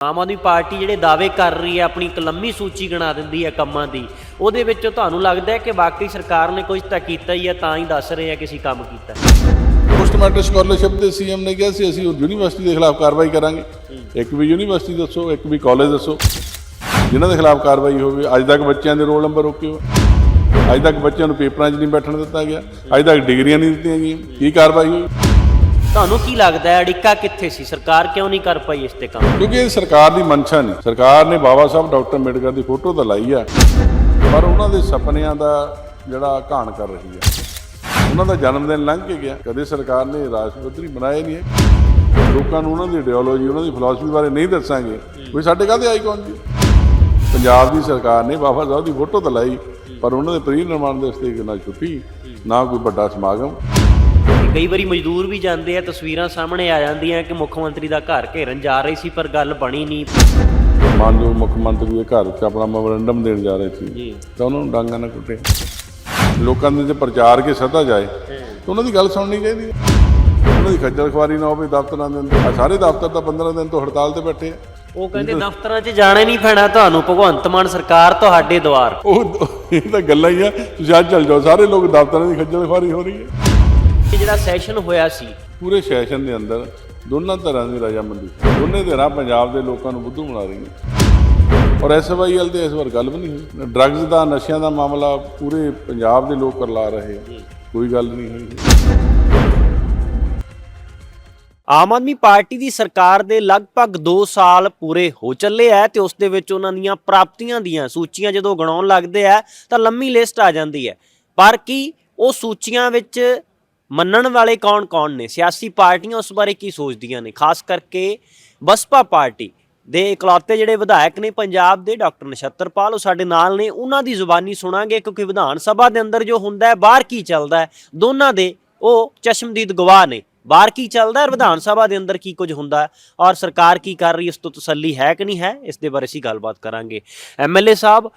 Aam Aadmi party ਜਿਹੜੇ ਦਾਅਵੇ ਕਰ ਰਹੀ ਹੈ ਆਪਣੀ ਇੱਕ ਲੰਮੀ ਸੂਚੀ ਗਣਾ ਦਿੰਦੀ ਹੈ ਕੰਮਾਂ ਦੀ ਉਹਦੇ ਵਿੱਚ ਤੁਹਾਨੂੰ ਲੱਗਦਾ ਹੈ ਕਿ ਵਾਕਈ ਸਰਕਾਰ ਨੇ ਕੁਝ ਤਾਂ ਕੀਤਾ ਹੀ ਹੈ ਤਾਂ ਹੀ ਦੱਸ ਰਹੇ ਆ ਕਿ ਅਸੀਂ ਕੰਮ ਕੀਤਾ ਪੋਸਟ ਮੈਟ੍ਰਿਕ ਸਕਾਲਰਸ਼ਿਪ ਦੇ ਸੀਐਮ ਨੇ ਕਿਹਾ ਸੀ ਅਸੀਂ ਯੂਨੀਵਰਸਿਟੀ ਦੇ ਖਿਲਾਫ ਕਾਰਵਾਈ ਕਰਾਂਗੇ। ਇੱਕ ਵੀ ਯੂਨੀਵਰਸਿਟੀ ਦੱਸੋ ਇੱਕ ਵੀ ਕਾਲਜ ਦੱਸੋ ਜਿਨ੍ਹਾਂ ਦੇ ਖਿਲਾਫ ਕਾਰਵਾਈ ਹੋਵੇ ਅੱਜ ਤੱਕ ਬੱਚਿਆਂ ਦੇ ਰੋਲ ਨੰਬਰ ਓਕੇ ਹੋ ਅੱਜ ਤੱਕ ਬੱਚਿਆਂ ਨੂੰ ਪੇਪਰਾਂ 'ਚ ਨਹੀਂ ਬੈਠਣ ਦਿੱਤਾ ਗਿਆ ਅੱਜ ਤੱਕ ਡਿਗਰੀਆਂ ਨਹੀਂ ਦਿੱਤੀਆਂ ਗਈਆਂ। ਕੀ ਕਾਰਵਾਈ ਹੋਈ? ਤੁਹਾਨੂੰ ਕੀ ਲੱਗਦਾ ਹੈ, ਅੜਿੱਕਾ ਕਿੱਥੇ ਸੀ? ਸਰਕਾਰ ਕਿਉਂ ਨਹੀਂ ਕਰ ਪਾਈ ਇਸ ਤੇ ਕੰਮ? ਕਿਉਂਕਿ ਇਹ ਸਰਕਾਰ ਦੀ ਮਨਸ਼ਾ ਨਹੀਂ। ਸਰਕਾਰ ਨੇ ਬਾਬਾ ਸਾਹਿਬ ਡਾਕਟਰ ਅੰਬੇਡਕਰ ਦੀ ਫੋਟੋ ਤਾਂ ਲਾਈ ਆ, ਪਰ ਉਹਨਾਂ ਦੇ ਸੁਪਨਿਆਂ ਦਾ ਜਿਹੜਾ ਘਾਣ ਕਰ ਰਹੀ ਆ। ਉਹਨਾਂ ਦਾ ਜਨਮ ਦਿਨ ਲੰਘ ਕੇ ਗਿਆ। ਕਦੇ ਸਰਕਾਰ ਨੇ ਰਾਸ਼ਟਰਪਤੀ ਬਣਾਏ ਨਹੀਂ ਹੈ ਲੋਕਾਂ ਨੂੰ ਉਹਨਾਂ ਦੀ ਆਈਡੀਓਲੋਜੀ ਉਹਨਾਂ ਦੀ ਫਿਲਾਸਫੀ ਬਾਰੇ ਨਹੀਂ ਦੱਸਾਂਗੇ। ਕੋਈ ਸਾਡੇ ਕਾਹਦੇ ਆਈਕਨ ਜੀ? ਪੰਜਾਬ ਦੀ ਸਰਕਾਰ ਨੇ ਬਾਬਾ ਸਾਹਿਬ ਦੀ ਫੋਟੋ ਤਾਂ ਲਾਈ, ਪਰ ਉਹਨਾਂ ਦੇ ਪ੍ਰੀ ਨਿਰਮਾਣ ਦੇ ਵਾਸਤੇ ਨਾ ਛੁੱਟੀ, ਨਾ ਕੋਈ ਵੱਡਾ ਸਮਾਗਮ। ਕਈ ਵਾਰੀ ਮਜ਼ਦੂਰ ਵੀ ਜਾਂਦੇ ਆ ਤਸਵੀਰਾਂ ਸਾਹਮਣੇ ਆ ਜਾਂਦੀਆਂ ਕਿ ਮੁੱਖ ਮੰਤਰੀ ਦਾ ਘਰ ਘੇਰਨ ਜਾ ਰਹੀ ਸੀ ਪਰ ਗੱਲ ਬਣੀ ਨਹੀਂ। ਮਾਨਯੋਗ ਮੁੱਖ ਮੰਤਰੀ ਦੇ ਘਰ 'ਚ ਆਪਣਾ ਮੈਮੋਰੰਡਮ ਦੇਣ ਜਾ ਰਹੇ ਸੀ ਜੀ। ਤਾਂ ਉਹਨਾਂ ਨੂੰ ਡਾਂਗਾ ਨਾ ਕੁੱਟੇ। ਲੋਕਾਂ ਦੇ ਤੇ ਪ੍ਰਚਾਰ ਕੇ ਸੱਦਾ ਜਾਏ ਤਾਂ ਉਹਨਾਂ ਦੀ ਗੱਲ ਸੁਣਨੀ ਚਾਹੀਦੀ ਹੈ। ਉਹਨਾਂ ਦੀ ਖੱਜਲ ਖਵਾਰੀ ਨਾ ਹੋਵੇ ਦਫ਼ਤਰਾਂ ਦੇ ਅੰਦਰ ਸਾਰੇ ਦਫ਼ਤਰ ਤਾਂ 15 ਦਿਨ ਤੋਂ ਹੜਤਾਲ ਤੇ ਬੈਠੇ ਆ। ਉਹ ਕਹਿੰਦੇ ਦਫ਼ਤਰਾਂ 'ਚ ਜਾਣਾ ਨਹੀਂ ਪੈਣਾ ਤੁਹਾਨੂੰ ਭਗਵੰਤ ਮਾਨ ਸਰਕਾਰ ਤੁਹਾਡੇ ਦੁਆਰ ਉਹ ਇਹ ਤਾਂ ਗੱਲਾਂ ਹੀ ਆ ਤੁਸੀਂ ਅੱਜ ਚੱਲ ਜਾਓ ਸਾਰੇ ਲੋਕ ਦਫ਼ਤਰਾਂ ਦੀ ਖੱਜਲ ਖਵਾਰੀ ਹੋ ਰਹੀ ਹੈ। ਇਹ ਜਿਹੜਾ ਸੈਸ਼ਨ ਹੋਇਆ ਸੀ। ਪੂਰੇ ਸੈਸ਼ਨ ਦੇ ਅੰਦਰ ਦੋਨਾਂ ਤਰ੍ਹਾਂ ਦੀ ਰਜਾਮੰਦੀ। ਦੋਨੇ ਧਿਰਾਂ ਪੰਜਾਬ ਦੇ ਲੋਕਾਂ ਨੂੰ ਬੁੱਧੂ ਬਣਾ ਰਹੀਆਂ। ਔਰ ਐਸਵਾਈਐਲ ਤੇ ਇਸ ਵਾਰ ਗੱਲ ਵੀ ਨਹੀਂ ਹੋਈ। ਡਰੱਗਸ ਦਾ ਨਸ਼ਿਆਂ ਦਾ ਮਾਮਲਾ ਪੂਰੇ ਪੰਜਾਬ ਦੇ ਲੋਕ ਕਰਲਾ ਰਹੇ ਆ। ਕੋਈ ਗੱਲ ਨਹੀਂ ਹੋਈ। ਆਮ ਆਦਮੀ ਪਾਰਟੀ ਦੀ ਸਰਕਾਰ ਦੇ ਲਗਭਗ 2 ਸਾਲ ਪੂਰੇ ਹੋ ਚੱਲੇ ਐ ਤੇ ਉਸ ਦੇ ਵਿੱਚ ਉਹਨਾਂ ਦੀਆਂ ਪ੍ਰਾਪਤੀਆਂ ਦੀਆਂ ਸੂਚੀਆਂ ਜਦੋਂ ਗਣਾਉਣ ਲੱਗਦੇ ਆ ਤਾਂ ਲੰਮੀ ਲਿਸਟ ਆ ਜਾਂਦੀ ਹੈ। ਪਰ ਕੀ ਉਹ ਸੂਚੀਆਂ ਵਿੱਚ ਮੰਨਣ ਵਾਲੇ ਕੌਣ-ਕੌਣ ਨੇ? ਸਿਆਸੀ ਪਾਰਟੀਆਂ ਉਸ ਬਾਰੇ ਕੀ ਸੋਚਦੀਆਂ ਨੇ? ਖਾਸ ਕਰਕੇ ਬਸਪਾ ਪਾਰਟੀ ਦੇ ਇਕਲੌਤੇ ਜਿਹੜੇ ਵਿਧਾਇਕ ਨੇ ਪੰਜਾਬ ਦੇ ਡਾਕਟਰ ਨਛੱਤਰਪਾਲ, ਉਹ ਸਾਡੇ ਨਾਲ ਨੇ। ਉਹਨਾਂ ਦੀ ਜ਼ੁਬਾਨੀ ਸੁਣਾਂਗੇ ਕਿਉਂਕਿ ਵਿਧਾਨ ਸਭਾ ਦੇ ਅੰਦਰ ਜੋ ਹੁੰਦਾ ਹੈ, ਬਾਹਰ ਕੀ ਚੱਲਦਾ ਹੈ, ਦੋਨਾਂ ਦੇ ਉਹ ਚਸ਼ਮਦੀਦ ਗਵਾਹ ਨੇ। ਬਾਹਰ ਕੀ ਚੱਲਦਾ ਹੈ ਔਰ ਵਿਧਾਨ ਸਭਾ ਦੇ ਅੰਦਰ ਕੀ ਕੁਝ ਹੁੰਦਾ ਹੈ? ਔਰ ਸਰਕਾਰ ਕੀ ਕਰ ਰਹੀ ਇਸ ਤੋਂ ਤਸੱਲੀ ਹੈ ਕਿ ਨਹੀਂ ਹੈ? ਇਸ ਦੇ ਬਾਰੇ ਅਸੀਂ ਗੱਲਬਾਤ ਕਰਾਂਗੇ। ਐਮਐਲਏ ਸਾਹਿਬ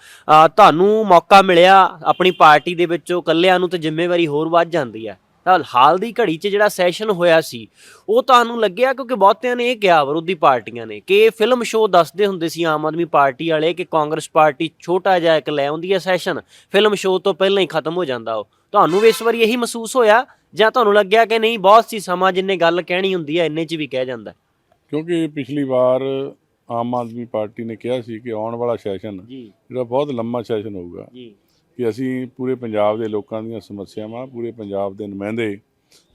ਤੁਹਾਨੂੰ ਮੌਕਾ ਮਿਲਿਆ ਆਪਣੀ ਪਾਰਟੀ ਦੇ ਵਿੱਚੋਂ ਇਕੱਲਿਆਂ ਨੂੰ ਤੇ ਜ਼ਿੰਮੇਵਾਰੀ ਹੋਰ ਵੱਧ ਜਾਂਦੀ ਹੈ। ਤਾਂ ਹਾਲ ਦੀ ਘੜੀ 'ਚ ਜਿਹੜਾ ਸੈਸ਼ਨ ਹੋਇਆ ਸੀ ਉਹ ਤੁਹਾਨੂੰ ਲੱਗਿਆ? ਕਿਉਂਕਿ ਬਹੁਤਿਆਂ ਨੇ ਇਹ ਕਿਹਾ ਵਿਰੋਧੀ ਪਾਰਟੀਆਂ ਨੇ ਕਿ ਇਹ ਫਿਲਮ ਸ਼ੋਅ ਦੱਸਦੇ ਹੁੰਦੇ ਸੀ ਆਮ ਆਦਮੀ ਪਾਰਟੀ ਵਾਲੇ ਕਿ ਕਾਂਗਰਸ ਪਾਰਟੀ ਛੋਟਾ ਜਿਹਾ ਇੱਕ ਲੈ ਆਉਂਦੀ ਹੈ ਸੈਸ਼ਨ ਫਿਲਮ ਸ਼ੋਅ ਤੋਂ ਪਹਿਲਾਂ ਹੀ ਖਤਮ ਹੋ ਜਾਂਦਾ ਉਹ। ਤੁਹਾਨੂੰ ਵੀ ਇਸ ਵਾਰੀ ਇਹੀ ਮਹਿਸੂਸ ਹੋਇਆ? ਜਾਂ ਤੁਹਾਨੂੰ ਲੱਗਿਆ ਕਿ ਨਹੀਂ ਬਹੁਤ ਸੀ ਸਮਾਂ ਜਿੰਨੇ ਗੱਲ ਕਹਿਣੀ ਹੁੰਦੀ ਹੈ ਇੰਨੇ 'ਚ ਵੀ ਕਹਿ ਜਾਂਦਾ? ਕਿਉਂਕਿ ਪਿਛਲੀ ਵਾਰ ਆਮ ਆਦਮੀ ਪਾਰਟੀ ਨੇ ਕਿਹਾ ਸੀ ਕਿ ਆਉਣ ਵਾਲਾ ਸੈਸ਼ਨ ਜਿਹੜਾ ਬਹੁਤ ਲੰਮਾ ਸੈਸ਼ਨ ਹੋਊਗਾ ਜੀ। ਕਿ ਅਸੀਂ ਪੂਰੇ ਪੰਜਾਬ ਦੇ ਲੋਕਾਂ ਦੀਆਂ ਸਮੱਸਿਆਵਾਂ ਪੂਰੇ ਪੰਜਾਬ ਦੇ ਨੁਮਾਇੰਦੇ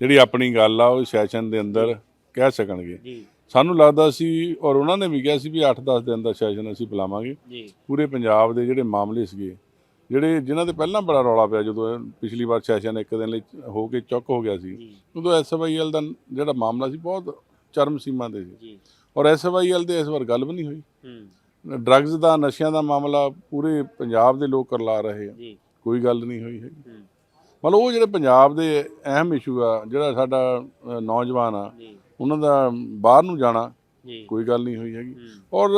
ਜਿਹੜੀ ਆਪਣੀ ਗੱਲ ਆ ਉਹ ਸੈਸ਼ਨ ਦੇ ਅੰਦਰ ਕਹਿ ਸਕਣਗੇ। ਸਾਨੂੰ ਲੱਗਦਾ ਸੀ ਔਰ ਉਹਨਾਂ ਨੇ ਵੀ ਕਿਹਾ ਸੀ ਵੀ 8-10 ਦਿਨ ਦਾ ਸੈਸ਼ਨ ਅਸੀਂ ਬੁਲਾਵਾਂਗੇ। ਪੂਰੇ ਪੰਜਾਬ ਦੇ ਜਿਹੜੇ ਮਾਮਲੇ ਸੀਗੇ ਜਿਹੜੇ ਜਿਨ੍ਹਾਂ ਦੇ ਪਹਿਲਾਂ ਬੜਾ ਰੌਲਾ ਪਿਆ ਜਦੋਂ ਪਿਛਲੀ ਵਾਰ ਸੈਸ਼ਨ ਇੱਕ ਦਿਨ ਲਈ ਹੋ ਕੇ ਚੁੱਕ ਹੋ ਗਿਆ ਸੀ ਉਦੋਂ ਐਸਵਾਈਐਲ ਦਾ ਜਿਹੜਾ ਮਾਮਲਾ ਸੀ ਬਹੁਤ ਚਰਮ ਸੀਮਾ ਤੇ ਸੀ। ਔਰ ਐਸਵਾਈਐਲ ਤੇ ਇਸ ਵਾਰ ਗੱਲ ਵੀ ਨਹੀਂ ਹੋਈ। ਡਰੱਗਸ ਦਾ ਨਸ਼ਿਆਂ ਦਾ ਮਾਮਲਾ ਪੂਰੇ ਪੰਜਾਬ ਦੇ ਲੋਕ ਕਰਲਾ ਰਹੇ ਆ। ਜੀ। ਕੋਈ ਗੱਲ ਨਹੀਂ ਹੋਈ ਹੈਗੀ। ਹੂੰ। ਮਤਲਬ ਉਹ ਜਿਹੜੇ ਪੰਜਾਬ ਦੇ ਅਹਿਮ ਇਸ਼ੂ ਆ ਜਿਹੜਾ ਸਾਡਾ ਨੌਜਵਾਨ ਆ ਉਹਨਾਂ ਦਾ ਬਾਹਰ ਨੂੰ ਜਾਣਾ ਕੋਈ ਗੱਲ ਨਹੀਂ ਹੋਈ ਹੈਗੀ। ਔਰ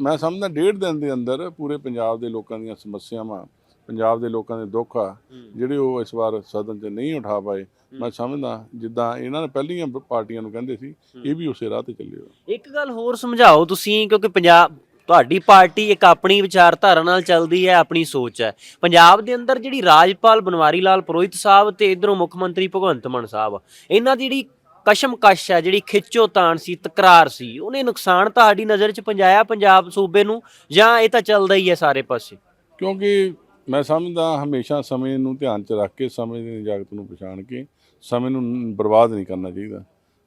ਮੈਂ ਸਮਝਦਾ ਡੇਢ ਦਿਨ ਦੇ ਅੰਦਰ ਪੂਰੇ ਪੰਜਾਬ ਦੇ ਲੋਕਾਂ ਦੀਆਂ ਸਮੱਸਿਆਵਾਂ ਪੰਜਾਬ ਦੇ ਲੋਕਾਂ ਦੇ ਦੁੱਖ ਆ ਜਿਹੜੇ ਉਹ ਇਸ ਵਾਰ ਸਦਨ 'ਚ ਨਹੀਂ ਉਠਾ ਪਾਏ। ਮੈਂ ਸਮਝਦਾ ਜਿੱਦਾਂ ਇਹਨਾਂ ਨੇ ਪਹਿਲੀਆਂ ਪਾਰਟੀਆਂ ਨੂੰ ਕਹਿੰਦੇ ਸੀ ਇਹ ਵੀ ਉਸੇ ਰਾਹ ਤੇ ਚੱਲੇ ਹੋ ਇੱਕ ਗੱਲ ਹੋਰ ਸਮਝਾਓ ਤੁਸੀਂ ਕਿਉਂਕਿ ਪੰਜਾਬ ਤੁਹਾਡੀ ਪਾਰਟੀ ਇੱਕ ਆਪਣੀ ਵਿਚਾਰਧਾਰਾ ਨਾਲ ਚੱਲਦੀ ਹੈ, ਆਪਣੀ ਸੋਚ ਹੈ। ਪੰਜਾਬ ਦੇ ਅੰਦਰ ਜਿਹੜੀ ਰਾਜਪਾਲ ਬਨਵਾਰੀ ਲਾਲ ਪੁਰੋਹਿਤ ਸਾਹਿਬ ਤੇ ਇਧਰੋਂ ਮੁੱਖ ਮੰਤਰੀ ਭਗਵੰਤ ਮਾਨ ਸਾਹਿਬ, ਇਹਨਾਂ ਦੀ ਜਿਹੜੀ ਕਸ਼ਮਕਸ਼ ਹੈ, ਜਿਹੜੀ ਖਿੱਚੋ ਤਾਣ ਸੀ, ਤਕਰਾਰ ਸੀ, ਉਹਨੇ ਨੁਕਸਾਨ ਤੁਹਾਡੀ ਨਜ਼ਰ 'ਚ ਪਹੁੰਚਾਇਆ ਪੰਜਾਬ ਸੂਬੇ ਨੂੰ, ਜਾਂ ਇਹ ਤਾਂ ਚੱਲਦਾ ਹੀ ਹੈ ਸਾਰੇ ਪਾਸੇ? ਕਿਉਂਕਿ ਮੈਂ ਸਮਝਦਾ ਹਮੇਸ਼ਾ ਸਮੇਂ ਨੂੰ ਧਿਆਨ 'ਚ ਰੱਖ ਕੇ, ਸਮੇਂ ਦੀ ਜਾਗਤ ਨੂੰ ਪਛਾਣ ਕੇ, ਸਮੇਂ ਨੂੰ ਬਰਬਾਦ ਨਹੀਂ ਕਰਨਾ ਚਾਹੀਦਾ।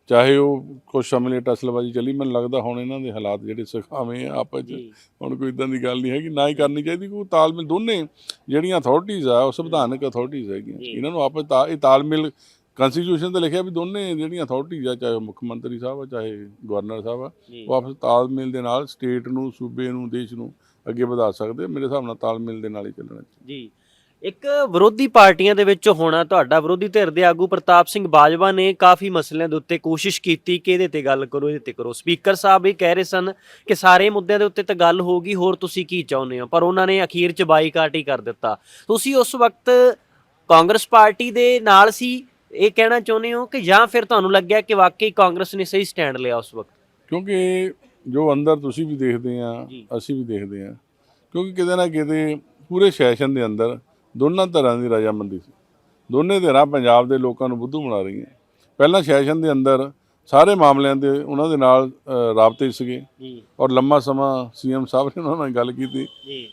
ਚਾਹੇ ਉਹ ਕੁਝ ਸਮੇਂ ਲਈ ਟਸਲਬਾਜੀ ਚੱਲੀ ਮੈਨੂੰ ਲੱਗਦਾ ਹੁਣ ਇਹਨਾਂ ਦੇ ਹਾਲਾਤ ਜਿਹੜੇ ਸੁਖਾਵੇਂ ਆ ਆਪਸ 'ਚ ਹੁਣ ਕੋਈ ਇਦਾਂ ਦੀ ਗੱਲ ਨਹੀਂ ਹੈਗੀ ਨਾ ਹੀ ਕਰਨੀ ਚਾਹੀਦੀ ਕੋਈ ਤਾਲਮੇਲ ਦੋਨੇ ਜਿਹੜੀਆਂ ਅਥਾਰਟੀਆਂ ਆ ਉਹ ਸੰਵਿਧਾਨਕ ਅਥਾਰਟੀਆਂ ਹੈਗੀਆਂ। ਇਹਨਾਂ ਨੂੰ ਆਪਸ ਇਹ ਤਾਲਮੇਲ ਕਨਸਟੀਟਿਊਸ਼ਨ ਤੇ ਲਿਖਿਆ ਵੀ ਦੋਨੇ ਜਿਹੜੀਆਂ ਅਥਾਰਟੀਆਂ ਆ ਚਾਹੇ ਮੁੱਖ ਮੰਤਰੀ ਸਾਹਿਬ ਆ ਚਾਹੇ ਗਵਰਨਰ ਸਾਹਿਬ ਆ ਉਹ ਆਪਸ ਤਾਲਮੇਲ ਦੇ ਨਾਲ ਸਟੇਟ ਨੂੰ ਸੂਬੇ ਨੂੰ ਦੇਸ਼ ਨੂੰ ਅੱਗੇ ਵਧਾ ਸਕਦੇ। ਮੇਰੇ ਹਿਸਾਬ ਨਾਲ ਤਾਲਮੇਲ ਦੇ ਨਾਲ ਹੀ ਚੱਲਣਾ ਜੀ। ਇੱਕ ਵਿਰੋਧੀ ਪਾਰਟੀਆਂ ਦੇ ਵਿੱਚ ਹੋਣਾ ਤੁਹਾਡਾ ਵਿਰੋਧੀ ਧਿਰ ਦੇ ਆਗੂ ਪ੍ਰਤਾਪ ਸਿੰਘ ਬਾਜਵਾ ਨੇ ਕਾਫੀ ਮਸਲਿਆਂ ਦੇ ਉੱਤੇ ਕੋਸ਼ਿਸ਼ ਕੀਤੀ ਕਿ ਇਹਦੇ ਤੇ ਗੱਲ ਕਰੋ ਇਹਦੇ ਤੇ ਕਰੋ। ਸਪੀਕਰ ਸਾਹਿਬ ਵੀ ਕਹਿ ਰਹੇ ਸਨ ਕਿ ਸਾਰੇ ਮੁੱਦਿਆਂ ਦੇ ਉੱਤੇ ਤਾਂ ਗੱਲ ਹੋਊਗੀ ਹੋਰ ਤੁਸੀਂ ਕੀ ਚਾਹੁੰਦੇ ਹੋ? ਪਰ ਉਹਨਾਂ ਨੇ ਅਖੀਰ 'ਚ ਬਾਈਕਾਟ ਹੀ ਕਰ ਦਿੱਤਾ। ਤੁਸੀਂ ਉਸ ਵਕਤ ਕਾਂਗਰਸ ਪਾਰਟੀ ਦੇ ਨਾਲ ਸੀ ਇਹ ਕਹਿਣਾ ਚਾਹੁੰਦੇ ਹੋ ਕਿ ਜਾਂ ਫਿਰ ਤੁਹਾਨੂੰ ਲੱਗਿਆ ਕਿ ਵਾਕਈ ਕਾਂਗਰਸ ਨੇ ਸਹੀ ਸਟੈਂਡ ਲਿਆ ਉਸ ਵਕਤ? ਕਿਉਂਕਿ ਜੋ ਅੰਦਰ ਤੁਸੀਂ ਵੀ ਦੇਖਦੇ ਆ। ਅਸੀਂ ਵੀ ਦੇਖਦੇ ਆ ਕਿਉਂਕਿ ਕਿਤੇ ਨਾ ਕਿਤੇ ਪੂਰੇ ਸੈਸ਼ਨ ਦੇ ਅੰਦਰ ਦੋਨਾਂ ਤਰ੍ਹਾਂ ਦੀ ਰਜਾਮੰਦੀ ਸੀ। ਦੋਨੇ ਧਿਰਾਂ ਪੰਜਾਬ ਦੇ ਲੋਕਾਂ ਨੂੰ ਬੁੱਧੂ ਬਣਾ ਰਹੀਆਂ। ਪਹਿਲਾਂ ਸੈਸ਼ਨ ਦੇ ਅੰਦਰ ਸਾਰੇ ਮਾਮਲਿਆਂ ਦੇ ਉਹਨਾਂ ਦੇ ਨਾਲ ਰਾਬਤੇ ਸੀਗੇ। ਔਰ ਲੰਮਾ ਸਮਾਂ ਸੀਐਮ ਸਾਹਿਬ ਨੇ ਉਹਨਾਂ ਨਾਲ ਗੱਲ ਕੀਤੀ।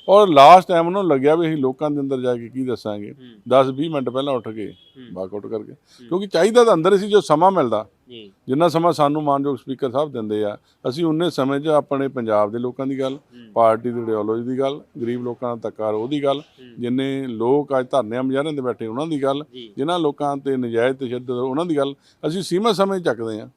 ਔਰ ਲਾਸਟ ਟਾਈਮ ਉਹਨਾਂ ਨੂੰ ਲੱਗਿਆ ਵੀ ਅਸੀਂ ਲੋਕਾਂ ਦੇ ਅੰਦਰ ਜਾ ਕੇ ਕੀ ਦੱਸਾਂਗੇ। ਹੂੰ। 10-20 ਮਿੰਟ ਪਹਿਲਾਂ ਉੱਠ ਕੇ ਹੂੰ। ਵਾਕਆਊਟ ਕਰਕੇ। ਕਿਉਂਕਿ ਚਾਹੀਦਾ ਤਾਂ ਅੰਦਰ ਸੀ ਜੋ ਸਮਾਂ ਮਿਲਦਾ। ਜੀ। ਜਿੰਨਾ ਸਮਾਂ ਸਾਨੂੰ ਮਾਨਯੋਗ ਸਪੀਕਰ ਸਾਹਿਬ ਦਿੰਦੇ ਆ ਅਸੀਂ ਉਨੇ ਸਮੇਂ 'ਚ ਆਪਣੇ ਪੰਜਾਬ ਦੇ ਲੋਕਾਂ ਦੀ ਗੱਲ। ਪਾਰਟੀ ਦੀ ਆਈਡੀਓਲੋਜੀ ਦੀ ਗੱਲ ਗਰੀਬ ਲੋਕਾਂ ਦਾ ਤੱਕਾਰ ਉਹਦੀ ਗੱਲ। ਜਿੰਨੇ ਲੋਕ ਅੱਜ ਧਰਨਿਆਂ ਮੁਜ਼ਾਹਰਿਆਂ ਦੇ ਬੈਠੇ ਉਹਨਾਂ ਦੀ ਗੱਲ ਜਿਨ੍ਹਾਂ ਲੋਕਾਂ ਤੇ ਨਜਾਇਜ਼ ਤਸ਼ੱਦਦ ਉਹਨਾਂ ਦੀ ਗੱਲ ਅਸੀਂ ਸੀਮਾ ਸਮੇਂ ਚੱਕਦੇ ਆ।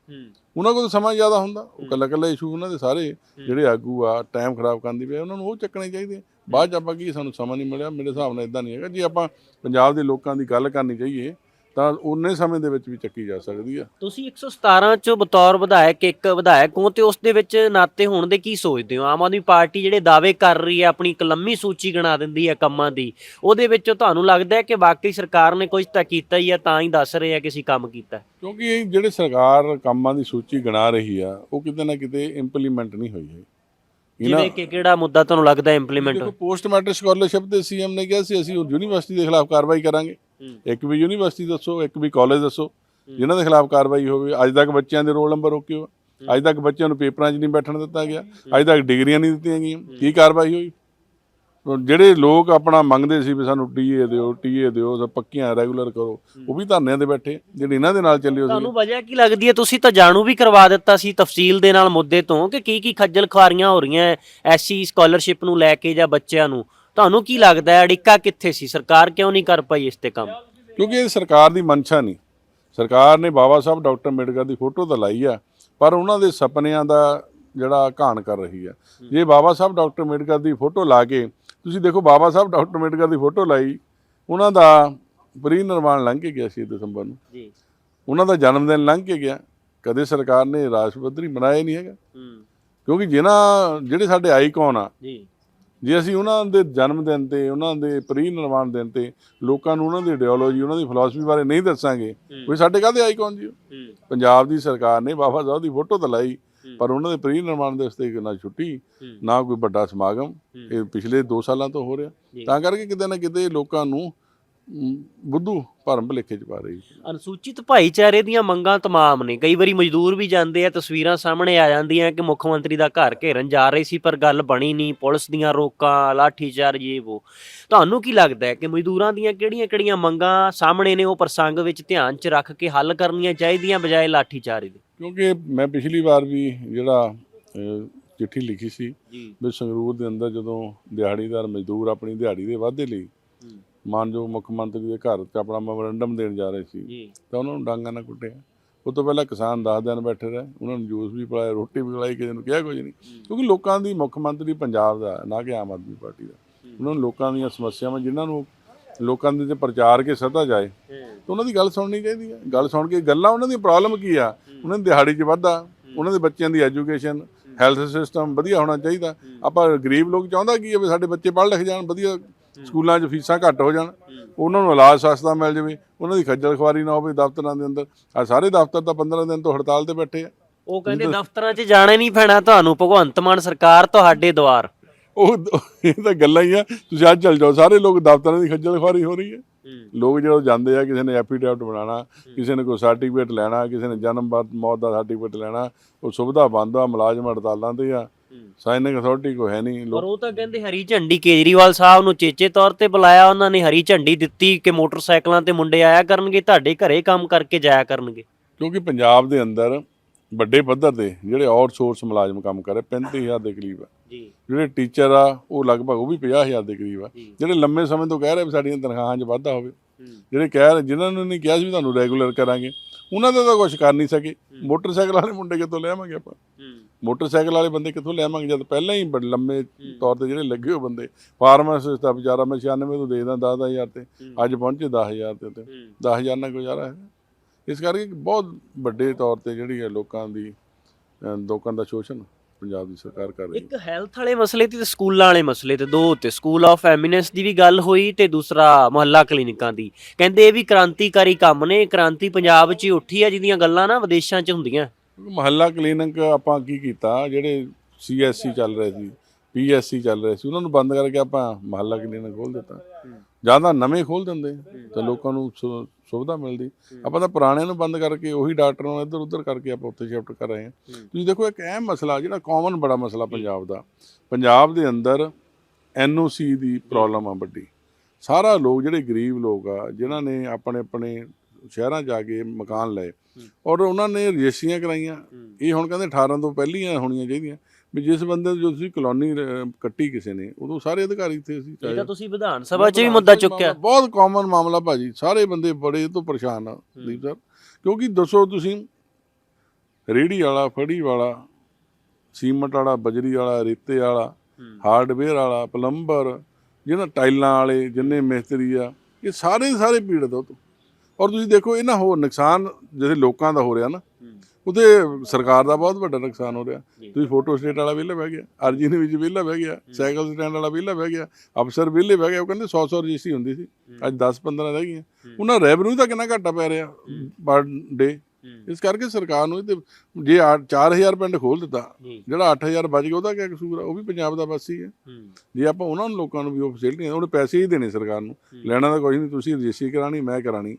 ਉਹਨਾਂ ਕੋਲ ਤਾਂ ਸਮਾਂ ਜ਼ਿਆਦਾ ਹੁੰਦਾ ਉਹ ਕੱਲਾ ਕੱਲਾ ਇਸ਼ੂ ਉਹਨਾਂ ਦੇ ਸਾਰੇ ਜਿਹੜੇ ਆਗੂ ਆ ਟਾਈਮ ਖਰਾਬ ਕਰਨ ਦੀ ਬਜਾਏ ਉਹਨਾਂ ਨੂੰ ਉਹ ਚੱਕਣੇ ਚਾਹੀਦੇ। ਬਾਅਦ 'ਚ ਆਪਾਂ ਕੀ ਸਾਨੂੰ ਸਮਾਂ ਨਹੀਂ ਮਿਲਿਆ ਮੇਰੇ ਹਿਸਾਬ ਨਾਲ ਇਦਾਂ ਨਹੀਂ ਹੈਗਾ। ਜੇ ਆਪਾਂ ਪੰਜਾਬ ਦੇ ਲੋਕਾਂ ਦੀ ਗੱਲ ਕਰਨੀ ਚਾਹੀਏ ਤਾਂ ਉਨੇ ਸਮੇਂ ਦੇ ਵਿੱਚ ਵੀ ਚੱਕੀ ਜਾ ਸਕਦੀ ਆ। ਤੁਸੀਂ 117 ਚ ਬਤੌਰ ਵਿਧਾਇਕ ਇੱਕ ਵਿਧਾਇਕ ਹੋ ਤੇ ਉਸ ਦੇ ਵਿੱਚ ਨਾਤੇ ਹੋਣ ਦੇ ਕੀ ਸੋਚਦੇ ਹੋ? ਆਮ ਆਦਮੀ ਪਾਰਟੀ ਜਿਹੜੇ ਦਾਅਵੇ ਕਰ ਰਹੀ ਹੈ ਆਪਣੀ ਇੱਕ ਲੰਮੀ ਸੂਚੀ ਗਣਾ ਦਿੰਦੀ ਹੈ ਕੰਮਾਂ ਦੀ ਉਹਦੇ ਵਿੱਚ ਤੁਹਾਨੂੰ ਲੱਗਦਾ ਹੈ ਕਿ ਵਾਕਈ ਸਰਕਾਰ ਨੇ ਕੁਝ ਤਾਂ ਕੀਤਾ ਹੀ ਹੈ ਤਾਂ ਹੀ ਦੱਸ ਰਹੇ ਆ ਕਿ ਅਸੀਂ ਕੰਮ ਕੀਤਾ। ਕਿਉਂਕਿ ਇਹ ਜਿਹੜੇ ਸਰਕਾਰ ਕੰਮਾਂ ਦੀ ਸੂਚੀ ਗਣਾ ਰਹੀ ਆ ਉਹ ਕਿਤੇ ਨਾ ਕਿਤੇ ਇੰਪਲੀਮੈਂਟ ਨਹੀਂ ਹੋਈ ਹੈ। ਜਿਵੇਂ ਕਿ ਕਿਹੜਾ ਮੁੱਦਾ ਤੁਹਾਨੂੰ ਲੱਗਦਾ ਇੰਪਲੀਮੈਂਟ ਪੋਸਟ ਮੈਟ੍ਰਿਕ ਸਕਾਲਰਸ਼ਿਪ ਤੇ ਸੀਐਮ ਨੇ ਕਿਹਾ ਸੀ ਅਸੀਂ ਯੂਨੀਵਰਸਿਟੀ ਦੇ ਖਿਲਾਫ ਕਾਰਵਾਈ ਕਰਾਂਗੇ। ਇੱਕ ਵੀ ਯੂਨੀਵਰਸਿਟੀ ਦੱਸੋ ਇੱਕ ਵੀ ਕਾਲਜ ਦੱਸੋ ਜਿਨ੍ਹਾਂ ਦੇ ਖਿਲਾਫ ਕਾਰਵਾਈ ਹੋਵੇ ਅੱਜ ਤੱਕ ਬੱਚਿਆਂ ਦੇ ਰੋਲ ਨੰਬਰ ਓਕੇ ਹੋ। ਅੱਜ ਤੱਕ ਬੱਚਿਆਂ ਨੂੰ ਪੇਪਰਾਂ 'ਚ ਨਹੀਂ ਬੈਠਣ ਦਿੱਤਾ ਗਿਆ। ਅੱਜ ਤੱਕ ਡਿਗਰੀਆਂ ਨਹੀਂ ਦਿੱਤੀਆਂ ਗਈਆਂ। ਕੀ ਕਾਰਵਾਈ ਹੋਈ? ਜਿਹੜੇ ਲੋਕ ਆਪਣਾ ਮੰਗਦੇ ਸੀ ਵੀ ਸਾਨੂੰ ਟੀਏ ਦਿਓ ਟੀਏ ਦਿਓ ਸਭ ਪੱਕੀਆਂ ਰੈਗੂਲਰ ਕਰੋ ਉਹ ਵੀ ਧਰਨਿਆਂ ਤੇ ਬੈਠੇ। ਜਿਹੜੇ ਇਹਨਾਂ ਦੇ ਨਾਲ ਚੱਲਿਓ ਸੀ। ਤੁਹਾਨੂੰ ਵਜ੍ਹਾ ਕੀ ਲੱਗਦੀ ਹੈ? ਤੁਸੀਂ ਤਾਂ ਜਾਣੂ ਵੀ ਕਰਵਾ ਦਿੱਤਾ ਸੀ ਤਫਸੀਲ ਦੇ ਨਾਲ ਮੁੱਦੇ ਤੋਂ ਕਿ ਕੀ ਕੀ ਖੱਜਲ ਖੁਆਰੀਆਂ ਹੋ ਰਹੀਆਂ ਐਸਸੀ ਸਕਾਲਰਸ਼ਿਪ ਨੂੰ ਲੈ ਕੇ ਜਾਂ ਬੱਚਿਆਂ ਨੂੰ? ਤੁਹਾਨੂੰ ਕੀ ਲੱਗਦਾ ਹੈ ਅੜਿੱਕਾ ਕਿੱਥੇ ਸੀ? ਸਰਕਾਰ ਕਿਉਂ ਨਹੀਂ ਕਰ ਪਾਈ ਇਸ ਤੇ ਕੰਮ? ਕਿਉਂਕਿ ਇਹ ਸਰਕਾਰ ਦੀ ਮਨਸ਼ਾ ਨਹੀਂ। ਸਰਕਾਰ ਨੇ ਬਾਬਾ ਸਾਹਿਬ ਡਾਕਟਰ ਅੰਬੇਡਕਰ ਦੀ ਫੋਟੋ ਤਾਂ ਲਾਈ ਆ ਪਰ ਉਹਨਾਂ ਦੇ ਸੁਪਨਿਆਂ ਦਾ ਜਿਹੜਾ ਘਾਣ ਕਰ ਰਹੀ ਆ। ਜੇ ਬਾਬਾ ਸਾਹਿਬ ਡਾਕਟਰ ਅੰਬੇਡਕਰ ਦੀ ਫੋਟੋ ਲਾ ਕੇ ਤੁਸੀਂ ਦੇਖੋ ਬਾਬਾ ਸਾਹਿਬ ਡਾਕਟਰ ਅੰਬੇਡਕਰ ਦੀ ਫੋਟੋ ਲਾਈ ਉਹਨਾਂ ਦਾ ਪ੍ਰੀ ਨਿਰਵਾਣ ਲੰਘ ਕੇ ਗਿਆ ਸੀ ਦਸੰਬਰ ਨੂੰ। ਜੀ। ਉਹਨਾਂ ਦਾ ਜਨਮ ਦਿਨ ਲੰਘ ਕੇ ਗਿਆ। ਕਦੇ ਸਰਕਾਰ ਨੇ ਰਾਸ਼ਟਰਪਤੀ ਮਨਾਇਆ ਨਹੀਂ ਹੈਗਾ। ਹੂੰ ਕਿਉਂਕਿ ਜਿਨ੍ਹਾਂ ਜਿਹੜੇ ਸਾਡੇ ਆਈਕਨ ਆ ਜੀ। ਜੇ ਅਸੀਂ ਉਹਨਾਂ ਦੇ ਜਨਮ ਦਿਨ ਤੇ ਉਹਨਾਂ ਦੇ ਪ੍ਰੀ ਨਿਰਵਾਣ ਦਿਨ ਤੇ ਲੋਕਾਂ ਨੂੰ ਉਹਨਾਂ ਦੀ ਆਈਡੀਓਲੋਜੀ ਉਹਨਾਂ ਦੀ ਫਿਲਾਸਫੀ ਬਾਰੇ ਨਹੀਂ ਦੱਸਾਂਗੇ ਕੋਈ ਸਾਡੇ ਕਾਹਦੇ ਆਈਕਨ ਜੀ ਪੰਜਾਬ ਦੀ ਸਰਕਾਰ ਨੇ ਬਾਬਾ ਸਾਹਿਬ ਦੀ ਫੋਟੋ ਤਾਂ ਲਾਈ ਪਰ ਉਹਨਾਂ ਦੇ ਪ੍ਰੀ ਨਿਰਮਾਣ ਦੇ ਵਾਸਤੇ ਨਾ ਛੁੱਟੀ। ਨਾ ਕੋਈ ਵੱਡਾ ਸਮਾਗਮ ਇਹ ਪਿਛਲੇ 2 ਸਾਲਾਂ ਤੋਂ ਹੋ ਰਿਹਾ। ਤਾਂ ਕਰਕੇ ਕਿਤੇ ਨਾ ਕਿਤੇ ਲੋਕਾਂ ਨੂੰ ਬੁੱਧੂ ਭਰਮ ਭੁਲੇਖੇ ਚ ਪਾ ਰਹੀ ਅਨੁਸੂਚਿਤ ਭਾਈਚਾਰੇ ਦੀਆਂ ਮੰਗਾਂ ਤਮਾਮ ਨੇ। ਕਈ ਵਾਰੀ ਮਜ਼ਦੂਰ ਵੀ ਜਾਂਦੇ ਆ ਤਸਵੀਰਾਂ ਸਾਹਮਣੇ ਆ ਜਾਂਦੀਆਂ ਕਿ ਮੁੱਖ ਮੰਤਰੀ ਦਾ ਘਰ ਘੇਰਨ ਜਾ ਰਹੇ ਸੀ ਪਰ ਗੱਲ ਬਣੀ ਨਹੀਂ। ਪੁਲਿਸ ਦੀਆਂ ਰੋਕਾਂ ਲਾਠੀਚਾਰਜ ਇਹ ਉਹ ਤੁਹਾਨੂੰ ਕੀ ਲੱਗਦਾ ਹੈ ਕਿ ਮਜ਼ਦੂਰਾਂ ਦੀਆਂ ਕਿਹੜੀਆਂ-ਕਿਹੜੀਆਂ ਮੰਗਾਂ ਸਾਹਮਣੇ ਨੇ ਉਹ ਪ੍ਰਸੰਗ ਵਿੱਚ ਧਿਆਨ 'ਚ ਰੱਖ ਕੇ ਹੱਲ ਕਰਨੀਆਂ ਚਾਹੀਦੀਆਂ ਬਜਾਏ ਲਾਠੀਚਾਰੇ ਦੇ? ਕਿਉਂਕਿ ਮੈਂ ਪਿਛਲੀ ਵਾਰ ਵੀ ਜਿਹੜਾ ਚਿੱਠੀ ਲਿਖੀ ਸੀ ਵੀ ਸੰਗਰੂਰ ਦੇ ਅੰਦਰ ਜਦੋਂ ਦਿਹਾੜੀਦਾਰ ਮਜ਼ਦੂਰ ਆਪਣੀ ਦਿਹਾੜੀ ਦੇ ਵਾਧੇ ਲਈ ਮਾਨਯੋਗ ਮੁੱਖ ਮੰਤਰੀ ਦੇ ਘਰ 'ਚ ਆਪਣਾ ਮੈਮੋਰੰਡਮ ਦੇਣ ਜਾ ਰਹੇ ਸੀ ਤਾਂ ਉਹਨਾਂ ਨੂੰ ਡਾਂਗਾ ਨਾਲ ਕੁੱਟਿਆ। ਉਹ ਤੋਂ ਪਹਿਲਾਂ ਕਿਸਾਨ 10 ਦਿਨ ਬੈਠੇ ਰਹੇ ਉਹਨਾਂ ਨੂੰ ਜੂਸ ਵੀ ਪਿਲਾਇਆ ਰੋਟੀ ਵੀ ਖਿਲਾਈ ਕਿਸੇ ਨੂੰ ਕਿਹਾ ਕੁਝ ਨਹੀਂ। ਕਿਉਂਕਿ ਲੋਕਾਂ ਦੀ ਮੁੱਖ ਮੰਤਰੀ ਪੰਜਾਬ ਦਾ ਨਾ ਕਿ ਆਮ ਆਦਮੀ ਪਾਰਟੀ ਦਾ। ਉਹਨਾਂ ਨੂੰ ਲੋਕਾਂ ਦੀਆਂ ਸਮੱਸਿਆਵਾਂ ਜਿਨ੍ਹਾਂ ਨੂੰ ਲੋਕਾਂ ਦੇ ਤੇ ਪ੍ਰਚਾਰ ਕੇ ਸੱਦਾ ਜਾਏ ਤਾਂ ਉਹਨਾਂ ਦੀ ਗੱਲ ਸੁਣਨੀ ਚਾਹੀਦੀ ਹੈ। ਗੱਲ ਸੁਣ ਕੇ ਗੱਲਾਂ ਉਹਨਾਂ ਦੀ ਪ੍ਰੋਬਲਮ ਕੀ ਆ? ਉਹਨਾਂ ਦੀ ਦਿਹਾੜੀ 'ਚ ਵਾਧਾ ਉਹਨਾਂ ਦੇ ਬੱਚਿਆਂ ਦੀ ਐਜੂਕੇਸ਼ਨ ਹੈਲਥ ਸਿਸਟਮ ਵਧੀਆ ਹੋਣਾ ਚਾਹੀਦਾ। ਆਪਾਂ ਗਰੀਬ ਲੋਕ ਚਾਹੁੰਦਾ ਕੀ ਹੈ ਵੀ ਸਾਡੇ ਬੱਚੇ ਪੜ੍ਹ ਲਿਖ ਜਾਣ ਵਧੀਆ ਸਕੂਲਾਂ 'ਚ ਫੀਸਾਂ ਘੱਟ ਹੋ ਜਾਣ ਉਹਨਾਂ ਨੂੰ ਇਲਾਜ ਸਸਤਾ ਮਿਲ ਜਾਵੇ ਉਹਨਾਂ ਦੀ ਖੱਜਲ ਖੁਆਰੀ ਨਾ ਹੋਵੇ ਦਫ਼ਤਰਾਂ ਦੇ ਅੰਦਰ। ਆ ਸਾਰੇ ਦਫ਼ਤਰ ਤਾਂ 15 ਦਿਨ ਤੋਂ ਹੜਤਾਲ ਤੇ ਬੈਠੇ ਆ। ਉਹ ਕਹਿੰਦੇ ਦਫ਼ਤਰਾਂ 'ਚ ਜਾਣਾ ਨਹੀਂ ਪੈਣਾ ਤੁਹਾਨੂੰ ਭਗਵੰਤ ਮਾਨ ਸਰਕਾਰ ਤੁਹਾਡੇ ਦੁਆਰ। ਉਹ ਇਹ ਤਾਂ ਗੱਲਾਂ ਹੀ ਆ ਤੁਸੀਂ ਅੱਜ ਚੱਲ ਜਾਓ ਸਾਰੇ ਲੋਕ ਦਫ਼ਤਰਾਂ ਦੀ ਖੱਜਲ ਖੁਆਰੀ ਹੋ ਰਹੀ ਹੈ। ਲੋਕ ਜਦੋਂ ਜਾਂਦੇ ਆ ਕਿਸੇ ਨੇ ਐਫੀਡੈਵਿਟ ਬਣਾਉਣਾ ਕਿਸੇ ਨੇ ਕੋਈ ਸਰਟੀਫਿਕੇਟ ਲੈਣਾ ਕਿਸੇ ਨੇ ਜਨਮ ਮੌਤ ਦਾ ਸਰਟੀਫਿਕੇਟ ਲੈਣਾ ਉਹ ਸੁਵਿਧਾ ਬੰਦ ਆ ਮੁਲਾਜ਼ਮ ਹੜਤਾਲਾਂ ਤੇ ਆ। ਸਾਈਨਿੰਗ ਅਥਾਰਟੀ ਕੋ ਹੈ ਨਹੀਂ ਪਰ ਉਹ ਤਾਂ ਕਹਿੰਦੇ ਹਰੀ ਝੰਡੀ ਕੇਜਰੀਵਾਲ ਸਾਹਿਬ ਨੂੰ ਚੇਚੇ ਤੌਰ ਤੇ ਬੁਲਾਇਆ ਉਹਨਾਂ ਨੇ ਹਰੀ ਝੰਡੀ ਦਿੱਤੀ ਕਿ ਮੋਟਰਸਾਈਕਲਾਂ ਤੇ ਮੁੰਡੇ ਆਇਆ ਕਰਨਗੇ ਤੁਹਾਡੇ ਘਰੇ ਕੰਮ ਕਰਕੇ ਜਾਇਆ ਕਰਨਗੇ। ਕਿਉਂਕਿ ਪੰਜਾਬ ਦੇ ਅੰਦਰ ਵੱਡੇ ਪੱਧਰ ਤੇ ਜਿਹੜੇ ਆਊਟਸੋਰਸ ਮੁਲਾਜ਼ਮ ਕੰਮ ਕਰ ਰਹੇ 35000 ਦੇ ਕਰੀਬ ਆ। ਜੀ। ਜਿਹੜੇ ਟੀਚਰ ਆ ਉਹ ਲਗਭਗ ਉਹ ਵੀ 50000 ਦੇ ਕਰੀਬ ਆ। ਜਿਹੜੇ ਲੰਮੇ ਸਮੇਂ ਤੋਂ ਕਹਿ ਰਹੇ ਵੀ ਸਾਡੀਆਂ ਤਨਖਾਹਾਂ 'ਚ ਵਾਧਾ ਹੋਵੇ। ਜਿਹੜੇ ਕਹਿ ਰਹੇ ਜਿਨ੍ਹਾਂ ਨੂੰ ਨਹੀਂ ਕਿਹਾ ਸੀ ਵੀ ਤੁਹਾਨੂੰ ਰੈਗੂਲਰ ਕਰਾਂਗੇ। ਉਹਨਾਂ ਦਾ ਤਾਂ ਕੁਝ ਕਰ ਨਹੀਂ ਸਕੇ। ਮੋਟਰਸਾਈਕਲ ਵਾਲੇ ਮੁੰਡੇ ਕਿੱਥੋਂ ਲਿਆਵਾਂਗੇ ਆਪਾਂ? ਮੋਟਰਸਾਈਕਲ ਵਾਲੇ ਬੰਦੇ ਕਿੱਥੋਂ ਲਿਆਵਾਂਗੇ ਜਦ ਪਹਿਲਾਂ ਹੀ ਬੜੇ ਲੰਮੇ ਤੌਰ ਤੇ ਜਿਹੜੇ ਲੱਗੇ ਹੋਏ ਬੰਦੇ। ਫਾਰਮਾਸਿਸਟ ਦਾ ਵਿਚਾਰਾ ਮੈਂ 96 ਤੋਂ ਦੇ ਦਾਂ 10000 ਤੇ। ਅੱਜ ਪਹੁੰਚੇ 10000 ਤੇ ਤੇ 10000 ਨਾਲ ਗੁਜ਼ਾਰਾ ਹੈ। ਇਸ ਕਰਕੇ ਬਹੁਤ ਵੱਡੇ ਤੌਰ ਤੇ ਜਿਹੜੀ ਹੈ ਲੋਕਾਂ ਦੀ ਲੋਕਾਂ ਦਾ ਸ਼ੋਸ਼ਣ। ਪੰਜਾਬ ਦੀ ਸਰਕਾਰ ਕਰ ਰਹੀ ਹੈ। ਇੱਕ ਹੈਲਥ ਵਾਲੇ ਮਸਲੇ ਤੇ ਤੇ ਸਕੂਲਾਂ ਵਾਲੇ ਮਸਲੇ ਤੇ ਦੋ ਤੇ ਸਕੂਲ ਆਫ ਐਮਿਨੈਂਸ ਦੀ ਵੀ ਗੱਲ ਹੋਈ ਤੇ ਦੂਸਰਾ ਮੁਹੱਲਾ ਕਲੀਨਿਕਾਂ ਦੀ। ਕਹਿੰਦੇ ਇਹ ਵੀ ਕ੍ਰਾਂਤੀਕਾਰੀ ਕੰਮ ਨੇ ਕ੍ਰਾਂਤੀ ਪੰਜਾਬ 'ਚ ਹੀ ਉੱਠੀ ਆ ਜਿਹਦੀਆਂ ਗੱਲਾਂ ਨਾ ਵਿਦੇਸ਼ਾਂ 'ਚ ਹੁੰਦੀਆਂ। ਮਹੱਲਾ ਕਲੀਨਿਕ ਆਪਾਂ ਕੀ ਕੀਤਾ ਜਿਹੜੇ ਸੀਐਸਸੀ ਚੱਲ ਰਿਹਾ ਸੀ ਪੀਐਸਸੀ ਚੱਲ ਰਿਹਾ ਸੀ ਉਹਨਾਂ ਨੂੰ ਬੰਦ ਕਰਕੇ ਆਪਾਂ ਮਹੱਲਾ ਕਲੀਨਿਕ ਖੋਲ ਦਿੱਤਾ। ਜਾਂ ਤਾਂ ਨਵੇਂ ਖੋਲ ਦਿੰਦੇ ਤਾਂ ਲੋਕਾਂ ਨੂੰ ਸੁਵਿਧਾ ਮਿਲਦੀ। ਆਪਾਂ ਤਾਂ ਪੁਰਾਣਿਆਂ ਨੂੰ ਬੰਦ ਕਰਕੇ ਉਹੀ ਡਾਕਟਰਾਂ ਨੂੰ ਇੱਧਰ ਉੱਧਰ ਕਰਕੇ ਆਪਾਂ ਉੱਥੇ ਸ਼ਿਫਟ ਕਰ ਰਹੇ ਹਾਂ। ਤੁਸੀਂ ਦੇਖੋ ਇੱਕ ਅਹਿਮ ਮਸਲਾ ਜਿਹੜਾ ਕਾਮਨ ਬੜਾ ਮਸਲਾ ਪੰਜਾਬ ਦਾ ਪੰਜਾਬ ਦੇ ਅੰਦਰ ਐਨਓਸੀ ਦੀ ਪ੍ਰੋਬਲਮ ਆ ਵੱਡੀ। ਸਾਰਾ ਲੋਕ ਜਿਹੜੇ ਗਰੀਬ ਲੋਕ ਆ ਜਿਨ੍ਹਾਂ ਨੇ ਆਪਣੇ ਆਪਣੇ ਸ਼ਹਿਰਾਂ ਜਾ ਕੇ ਮਕਾਨ ਲਏ। ਔਰ ਉਹਨਾਂ ਨੇ ਰਜਿਸਟਰੀਆਂ ਕਰਾਈਆਂ। ਇਹ ਹੁਣ ਕਹਿੰਦੇ 18 ਤੋਂ ਪਹਿਲੀਆਂ ਹੋਣੀਆਂ ਚਾਹੀਦੀਆਂ। ਵੀ ਜਿਸ ਬੰਦੇ ਨੂੰ ਜੋ ਤੁਸੀਂ ਕਲੋਨੀ ਕੱਟੀ ਕਿਸੇ ਨੇ ਉਦੋਂ ਸਾਰੇ ਅਧਿਕਾਰੀ ਇੱਥੇ ਸੀ ਇਹ ਤਾਂ ਤੁਸੀਂ ਵਿਧਾਨ ਸਭਾ 'ਚ ਵੀ ਮੁੱਦਾ ਚੁੱਕਿਆ। ਬਹੁਤ ਕਾਮਨ ਮਾਮਲਾ ਭਾਜੀ। ਸਾਰੇ ਬੰਦੇ ਬੜੇ ਤੋਂ ਪਰੇਸ਼ਾਨ ਆ ਦੀਪ ਸਰ। ਕਿਉਂਕਿ ਦੱਸੋ ਤੁਸੀਂ ਰੇੜੀ ਵਾਲਾ ਫੜੀ ਵਾਲਾ ਸੀਮਟ ਵਾਲਾ ਬਜਰੀ ਵਾਲਾ ਰੇਤੇ ਵਾਲਾ ਹਾਰਡਵੇਅਰ ਵਾਲਾ ਪਲੰਬਰ ਜਿਹਨਾਂ ਟਾਈਲਾਂ ਵਾਲੇ ਜਿੰਨੇ ਮਿਸਤਰੀ ਆ ਇਹ ਸਾਰੇ ਸਾਰੇ ਪੀੜਤ ਉਹ ਤੋਂ। ਔਰ ਤੁਸੀਂ ਦੇਖੋ ਇਹਨਾਂ ਹੋਰ ਨੁਕਸਾਨ ਜਿਹੜੇ ਲੋਕਾਂ ਦਾ ਹੋ ਰਿਹਾ ਨਾ ਉਹਦੇ ਸਰਕਾਰ ਦਾ ਬਹੁਤ ਵੱਡਾ ਨੁਕਸਾਨ ਹੋ ਰਿਹਾ। ਤੁਸੀਂ ਫੋਟੋ ਸਟੇਟ ਵਾਲਾ ਵਿਹਲਾ ਬਹਿ ਗਿਆ ਅਰਜੀ ਦੇ ਵਿੱਚ ਵਿਹਲਾ ਬਹਿ ਗਿਆ ਸਾਈਕਲ ਸਟੈਂਡ ਵਾਲਾ ਵਿਹਲਾ ਬਹਿ ਗਿਆ ਅਫਸਰ ਵਿਹਲੇ ਬਹਿ ਗਿਆ ਉਹ ਕਹਿੰਦੇ 100 100 ਰਜਿਸਟਰੀ ਹੁੰਦੀ ਸੀ ਅੱਜ 10 15 ਰਹਿ ਗਈਆਂ। ਉਹਨਾਂ ਰੈਵਨਿਊ ਦਾ ਕਿੰਨਾ ਘਾਟਾ ਪੈ ਰਿਹਾ ਪਰ ਡੇ। ਇਸ ਕਰਕੇ ਸਰਕਾਰ ਨੂੰ ਇਹ ਤੇ ਜੇ 4000 ਪਿੰਡ ਖੋਲ ਦਿੱਤਾ ਜਿਹੜਾ 8000 ਬਚ ਗਿਆ ਉਹਦਾ ਕੀ ਕਸੂਰ ਆ? ਉਹ ਵੀ ਪੰਜਾਬ ਦਾ ਵਾਸੀ ਹੈ। ਜੇ ਆਪਾਂ ਉਹਨਾਂ ਨੂੰ ਲੋਕਾਂ ਨੂੰ ਵੀ ਉਹ ਫੈਸਿਲਿਟੀਆਂ ਉਹਨੇ ਪੈਸੇ ਹੀ ਦੇਣੇ ਸਰਕਾਰ ਨੂੰ। ਲੈਣਾ ਤਾਂ ਕੋਈ ਨਹੀਂ ਤੁਸੀਂ ਰਜਿਸਟਰੀ ਕਰਾਣੀ ਮੈਂ ਕਰਾਣੀ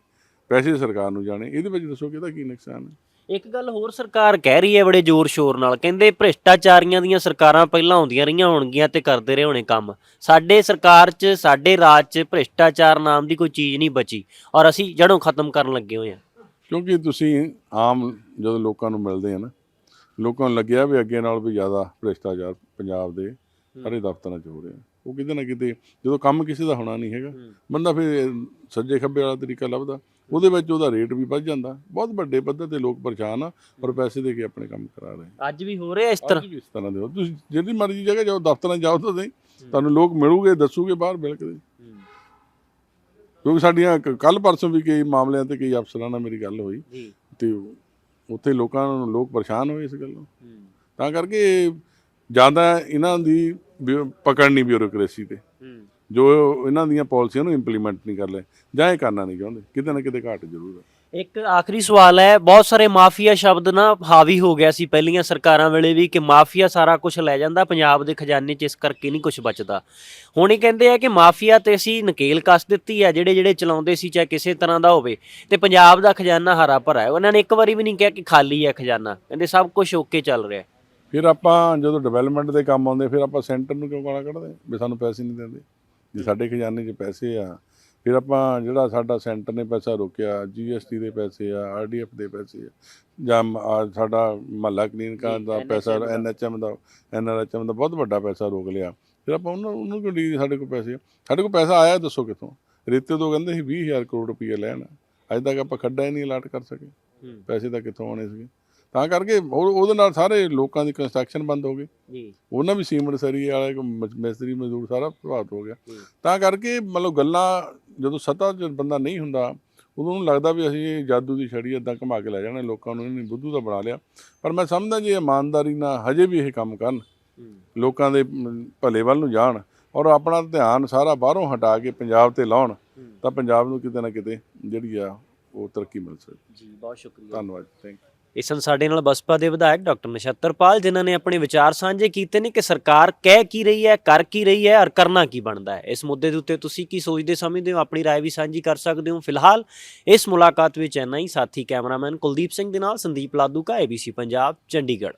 ਪੈਸੇ ਸਰਕਾਰ ਨੂੰ ਜਾਣੇ ਇਹਦੇ ਵਿੱਚ ਦੱਸੋ ਕਿ ਇਹਦਾ ਕੀ ਨੁਕਸਾਨ ਹੈ? ਇੱਕ ਗੱਲ ਹੋਰ ਸਰਕਾਰ ਕਹਿ ਰਹੀ ਹੈ ਬੜੇ ਜ਼ੋਰ ਸ਼ੋਰ ਨਾਲ ਕਹਿੰਦੇ ਭ੍ਰਿਸ਼ਟਾਚਾਰੀਆਂ ਦੀਆਂ ਸਰਕਾਰਾਂ ਪਹਿਲਾਂ ਆਉਂਦੀਆਂ ਰਹੀਆਂ ਹੋਣਗੀਆਂ ਤੇ ਕਰਦੇ ਰਹੇ ਹੋਣੇ ਕੰਮ। ਸਾਡੇ ਸਰਕਾਰ 'ਚ ਸਾਡੇ ਰਾਜ 'ਚ ਭ੍ਰਿਸ਼ਟਾਚਾਰ ਨਾਮ ਦੀ ਕੋਈ ਚੀਜ਼ ਨਹੀਂ ਬਚੀ ਔਰ ਅਸੀਂ ਜੜੋਂ ਖਤਮ ਕਰਨ ਲੱਗੇ ਹੋਏ ਹਾਂ। ਕਿਉਂਕਿ ਤੁਸੀਂ ਆਮ ਜਦੋਂ ਲੋਕਾਂ ਨੂੰ ਮਿਲਦੇ ਆ ਨਾ ਲੋਕਾਂ ਨੂੰ ਲੱਗਿਆ ਵੀ ਅੱਗੇ ਨਾਲ ਵੀ ਜ਼ਿਆਦਾ ਭ੍ਰਿਸ਼ਟਾਚਾਰ ਪੰਜਾਬ ਦੇ ਸਾਰੇ ਦਫ਼ਤਰਾਂ 'ਚ ਹੋ ਰਿਹਾ ਉਹ ਕਿਤੇ ਨਾ ਕਿਤੇ ਜਦੋਂ ਕੰਮ ਕਿਸੇ ਦਾ ਹੋਣਾ ਨਹੀਂ ਹੈਗਾ ਬੰਦਾ ਫਿਰ ਸੱਜੇ ਖੱਬੇ ਵਾਲਾ ਤਰੀਕਾ ਲੱਭਦਾ। ਉਹਦੇ ਵਿੱਚ ਉਹਦਾ ਰੇਟ ਵੀ ਵੱਧ ਜਾਂਦਾ। ਬਹੁਤ ਵੱਡੇ ਪੱਧਰ ਤੇ ਲੋਕ ਪਰੇਸ਼ਾਨ ਆ ਪਰ ਪੈਸੇ ਦੇ ਕੇ ਆਪਣੇ ਕੰਮ ਕਰਾ ਰਹੇ ਅੱਜ ਵੀ ਹੋ ਰਿਹਾ ਇਸ ਤਰ੍ਹਾਂ? ਅੱਜ ਵੀ ਇਸ ਤਰ੍ਹਾਂ ਦੇ ਹੋ। ਤੁਸੀਂ ਜਿਹੜੀ ਮਰਜ਼ੀ ਜਗ੍ਹਾ ਜਾਓ ਦਫ਼ਤਰਾਂ 'ਚ ਜਾਓ ਤਾਂ ਸਹੀ। ਤੁਹਾਨੂੰ ਲੋਕ ਮਿਲੂਗੇ ਦੱਸੂਗੇ ਬਾਹਰ ਮਿਲ ਕੇ। ਕਿਉਂਕਿ ਸਾਡੀਆਂ ਕੱਲ ਪਰਸੋਂ ਵੀ ਕਈ ਮਾਮਲਿਆਂ ਤੇ ਕਈ ਅਫਸਰਾਂ ਨਾਲ ਮੇਰੀ ਗੱਲ ਹੋਈ। ਜੀ। ਤੇ ਉੱਥੇ ਲੋਕਾਂ ਨੂੰ ਲੋਕ ਪਰੇਸ਼ਾਨ ਹੋਏ ਇਸ ਗੱਲੋਂ। ਤਾਂ ਕਰਕੇ ਜ਼ਿਆਦਾ ਇਹਨਾਂ ਦੀ ਪਕੜ ਨਹੀਂ ਬਿਊਰੋਕ੍ਰੇਸੀ ਤੇ। ਜੋ ਇਹਨਾਂ ਦੀਆਂ ਪਾਲਿਸੀਆਂ ਨੂੰ ਇੰਪਲੀਮੈਂਟ ਨਹੀਂ ਕਰ ਲੈ ਜਾਂ ਇਹ ਕਰਨਾ ਨਹੀਂ ਚਾਹੁੰਦੇ ਕਿਤੇ ਨਾ ਕਿਤੇ ਘਾਟ ਜ਼ਰੂਰ ਹੈ ਇੱਕ ਆਖਰੀ ਸਵਾਲ ਹੈ ਬਹੁਤ ਸਾਰੇ ਮਾਫੀਆ ਸ਼ਬਦ ਨਾ ਹਾਵੀ ਹੋ ਗਿਆ ਸੀ ਪਹਿਲੀਆਂ ਸਰਕਾਰਾਂ ਵੇਲੇ ਵੀ ਕਿ ਮਾਫੀਆ ਸਾਰਾ ਕੁਝ ਲੈ ਜਾਂਦਾ ਪੰਜਾਬ ਦੇ ਖਜ਼ਾਨੇ 'ਚ ਇਸ ਕਰਕੇ ਨਹੀਂ ਕੁਝ ਬਚਦਾ। ਹੁਣ ਇਹ ਕਹਿੰਦੇ ਆ ਕਿ ਮਾਫੀਆ ਤੇ ਅਸੀਂ ਨਕੇਲ ਕੱਸ ਦਿੱਤੀ ਹੈ ਜਿਹੜੇ ਜਿਹੜੇ ਚਲਾਉਂਦੇ ਸੀ ਚਾਹੇ ਕਿਸੇ ਤਰ੍ਹਾਂ ਦਾ ਹੋਵੇ ਤੇ ਪੰਜਾਬ ਦਾ ਖਜ਼ਾਨਾ ਹਰਾ ਭਰਾ ਹੈ ਉਹਨਾਂ ਨੇ ਇੱਕ ਵਾਰੀ ਵੀ ਨਹੀਂ ਕਿਹਾ ਕਿ ਖਾਲੀ ਹੈ ਖਜ਼ਾਨਾ। ਕਹਿੰਦੇ ਸਭ ਕੁਝ ਓਕੇ ਚੱਲ ਰਿਹਾ। ਹੈ। ਫਿਰ ਆਪਾਂ ਜਦੋਂ ਡਿਵੈਲਪਮੈਂਟ ਦੇ ਕੰਮ ਆਉਂਦੇ ਫਿਰ ਆਪਾਂ ਸੈਂਟਰ ਨੂੰ ਕਿਉਂ ਗਾਲਾਂ ਕੱਢਦੇ ਵੀ ਸਾਨੂੰ ਪੈਸੇ ਨਹੀਂ ਦਿੰਦੇ। ਜੇ ਸਾਡੇ ਖਜ਼ਾਨੇ 'ਚ ਪੈਸੇ ਆ ਫਿਰ ਆਪਾਂ ਜਿਹੜਾ ਸਾਡਾ ਸੈਂਟਰ ਨੇ ਪੈਸਾ ਰੋਕਿਆ ਜੀਐਸਟੀ ਦੇ ਪੈਸੇ ਆ ਆਰਡੀਐਫ ਦੇ ਪੈਸੇ ਆ ਜਾਂ ਸਾਡਾ ਮਹੱਲਾ ਕਲੀਨਿਕਾਂ ਦਾ ਪੈਸਾ। ਐਨਐਚਐਮ ਦਾ ਐਨਆਰਐਚਐਮ ਦਾ ਬਹੁਤ ਵੱਡਾ ਪੈਸਾ ਰੋਕ ਲਿਆ। ਫਿਰ ਆਪਾਂ ਉਹਨਾਂ ਉਹਨੂੰ ਕਿਉਂ ਡੀ ਸਾਡੇ ਕੋਲ ਪੈਸੇ ਆ? ਸਾਡੇ ਕੋਲ ਪੈਸਾ ਆਇਆ ਦੱਸੋ ਕਿੱਥੋਂ? ਰੇਤੇ ਤੋਂ ਕਹਿੰਦੇ ਸੀ 20000 ਕਰੋੜ ਰੁਪਏ ਲੈਣ। ਅੱਜ ਤੱਕ ਆਪਾਂ ਖੱਡਾ ਹੀ ਨਹੀਂ ਅਲਾਟ ਕਰ ਸਕੇ। ਪੈਸੇ ਤਾਂ ਕਿੱਥੋਂ ਆਉਣੇ ਸੀਗੇ? ਤਾਂ ਕਰਕੇ ਉਹ- ਉਹਦੇ ਨਾਲ ਸਾਰੇ ਲੋਕਾਂ ਦੀ ਕੰਸਟਰਕਸ਼ਨ ਬੰਦ ਹੋ ਗਈ। ਜੀ। ਉਹਨਾਂ ਵੀ ਸੀਮਿੰਟ ਸਰੀ ਵਾਲੇ ਮਿਸਤਰੀ ਮਜ਼ਦੂਰ ਸਾਰਾ ਪ੍ਰਭਾਵਿਤ ਹੋ ਗਿਆ। ਤਾਂ ਕਰਕੇ ਮਤਲਬ ਗੱਲਾਂ ਜਦੋਂ ਸੱਤਾ 'ਚ ਬੰਦਾ ਨਹੀਂ ਹੁੰਦਾ ਉਦੋਂ ਨੂੰ ਲੱਗਦਾ ਵੀ ਅਸੀਂ ਜਾਦੂ ਦੀ ਛੜੀ ਇਦਾਂ ਘੁਮਾ ਕੇ ਲੈ ਜਾਣਾ ਲੋਕਾਂ ਨੂੰ ਇਹਨੇ ਬੁੱਧੂ ਦਾ ਬਣਾ ਲਿਆ। ਪਰ ਮੈਂ ਸਮਝਦਾ ਜੇ ਇਮਾਨਦਾਰੀ ਨਾਲ ਹਜੇ ਵੀ ਇਹ ਕੰਮ ਕਰਨ। ਲੋਕਾਂ ਦੇ ਭਲੇ ਵੱਲ ਨੂੰ ਜਾਣ ਔਰ ਆਪਣਾ ਧਿਆਨ ਸਾਰਾ ਬਾਹਰੋਂ ਹਟਾ ਕੇ ਪੰਜਾਬ ਤੇ ਲਾਉਣ ਤਾਂ ਪੰਜਾਬ ਨੂੰ ਕਿਤੇ ਨਾ ਕਿਤੇ ਜਿਹੜੀ ਆ ਉਹ ਤਰੱਕੀ ਮਿਲ ਸਕਦੀ ਜੀ ਬਹੁਤ ਸ਼ੁਕਰੀਆ। ਧੰਨਵਾਦ ਥੈਂਕ ਯੂ ਇਸ ਸਨ ਸਾਡੇ ਨਾਲ ਬਸਪਾ ਦੇ ਵਿਧਾਇਕ ਡਾਕਟਰ ਨਛੱਤਰਪਾਲ ਜਿਨ੍ਹਾਂ ਨੇ ਆਪਣੇ ਵਿਚਾਰ ਸਾਂਝੇ ਕੀਤੇ ਨੇ ਕਿ ਸਰਕਾਰ ਕਹਿ ਕੀ ਰਹੀ ਹੈ ਕਰ ਕੀ ਰਹੀ ਹੈ ਔਰ ਕਰਨਾ ਕੀ ਬਣਦਾ ਹੈ ਇਸ ਮੁੱਦੇ ਦੇ ਉੱਤੇ ਤੁਸੀਂ ਕੀ ਸੋਚਦੇ ਸਮਝਦੇ ਹੋ ਆਪਣੀ رائے ਵੀ ਸਾਂਝੀ ਕਰ ਸਕਦੇ ਹੋ ਫਿਲਹਾਲ ਇਸ ਮੁਲਾਕਾਤ ਵਿੱਚ ਇੰਨਾ ਹੀ ਸਾਥੀ ਕੈਮਰਾਮੈਨ ਕੁਲਦੀਪ ਸਿੰਘ ਦੇ ਨਾਲ ਸੰਦੀਪ ਲਾਦੂ ਕਾ ABC ਪੰਜਾਬ ਚੰਡੀਗੜ੍ਹ